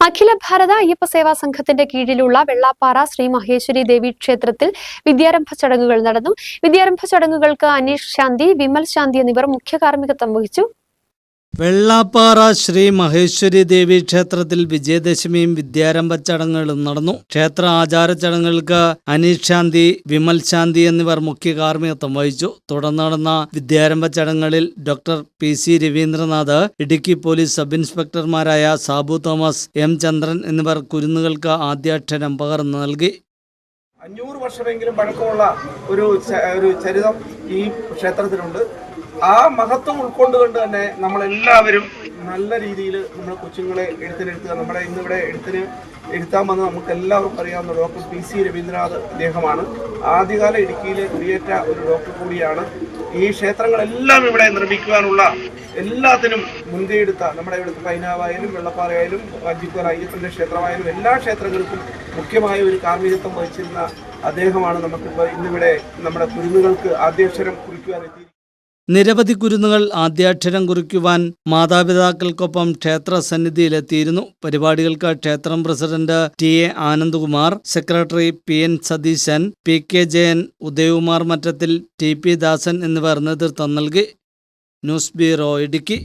അഖില ഭാരത അയ്യപ്പ സേവാ സംഘത്തിന്റെ കീഴിലുള്ള വെള്ളാപ്പാറ ശ്രീ മഹേശ്വരി ദേവി ക്ഷേത്രത്തിൽ വിദ്യാരംഭ ചടങ്ങുകൾ നടന്നു. വിദ്യാരംഭ ചടങ്ങുകൾക്ക് അനീഷ് ശാന്തി വിമൽ ശാന്തി എന്നിവർ മുഖ്യ കാർമ്മികത്വം വഹിച്ചു. വെള്ളാപ്പാറ ശ്രീ മഹേശ്വരി ദേവി ക്ഷേത്രത്തിൽ വിജയദശമിയും വിദ്യാരംഭ ചടങ്ങുകളും നടന്നു. ക്ഷേത്ര ആചാര ചടങ്ങുകൾക്ക് അനീഷ് ശാന്തി വിമൽ ശാന്തി എന്നിവർ മുഖ്യ കാർമ്മികത്വം വഹിച്ചു. തുടർന്ന് നടന്ന വിദ്യാരംഭ ചടങ്ങുകളിൽ doctor P C Raveendranath Idukki police sub ഇൻസ്പെക്ടർമാരായ Sabu Thomas M Chandran എന്നിവർ കുരുന്നുകൾക്ക് ആദ്യാക്ഷരം പകർന്നു നൽകി. അഞ്ഞൂറ് വർഷമെങ്കിലും പഴക്കമുള്ള ഒരു ഒരു ചരിതം ഈ ക്ഷേത്രത്തിനുണ്ട് ആ മഹത്വം ഉൾക്കൊണ്ടുകൊണ്ട് തന്നെ നമ്മളെല്ലാവരും നല്ല രീതിയിൽ നമ്മുടെ കൊച്ചുങ്ങളെ എഴുത്തിനെഴുത്തുക നമ്മുടെ ഇന്നിവിടെ എഴുത്തിന് എഴുത്താൻ വന്ന് നമുക്ക് എല്ലാവർക്കും അറിയാവുന്ന ഡോക്ടർ പി സി രവീന്ദ്രനാഥ് അദ്ദേഹമാണ്. ആദ്യകാല ഇടുക്കിയിലെ കുടിയേറ്റ ഒരു ഡോക്ടർ കൂടിയാണ്. ഈ ക്ഷേത്രങ്ങളെല്ലാം ഇവിടെ നിർമ്മിക്കുവാനുള്ള എല്ലാത്തിനും മുൻകൈയെടുത്ത നമ്മുടെ ഇവിടുത്തെ പൈനാവായാലും വെള്ളപ്പാറയായാലും വഞ്ചിക്കോർ അയ്യപ്പന്റെ ക്ഷേത്രമായാലും എല്ലാ ക്ഷേത്രങ്ങൾക്കും മുഖ്യമായ ഒരു കാർമ്മികത്വം വഹിച്ചിരുന്ന അദ്ദേഹമാണ്. നമുക്കിപ്പോൾ ഇന്നിവിടെ നമ്മുടെ കുരുന്നുകൾക്ക് ആദ്യക്ഷരം കുറിക്കുവാൻ എത്തി നിരവധി കുരുന്നുകൾ ആദ്യാക്ഷരം കുറിക്കുവാൻ മാതാപിതാക്കൾക്കൊപ്പം ക്ഷേത്ര സന്നിധിയിലെത്തിയിരുന്നു പരിപാടികൾക്ക് ക്ഷേത്രം president T A Anandkumar secretary P N Satheesan P K Jayan Udayakumar Mattathil T P Dasan എന്നിവർ നേതൃത്വം നൽകി. News bureau Idukki.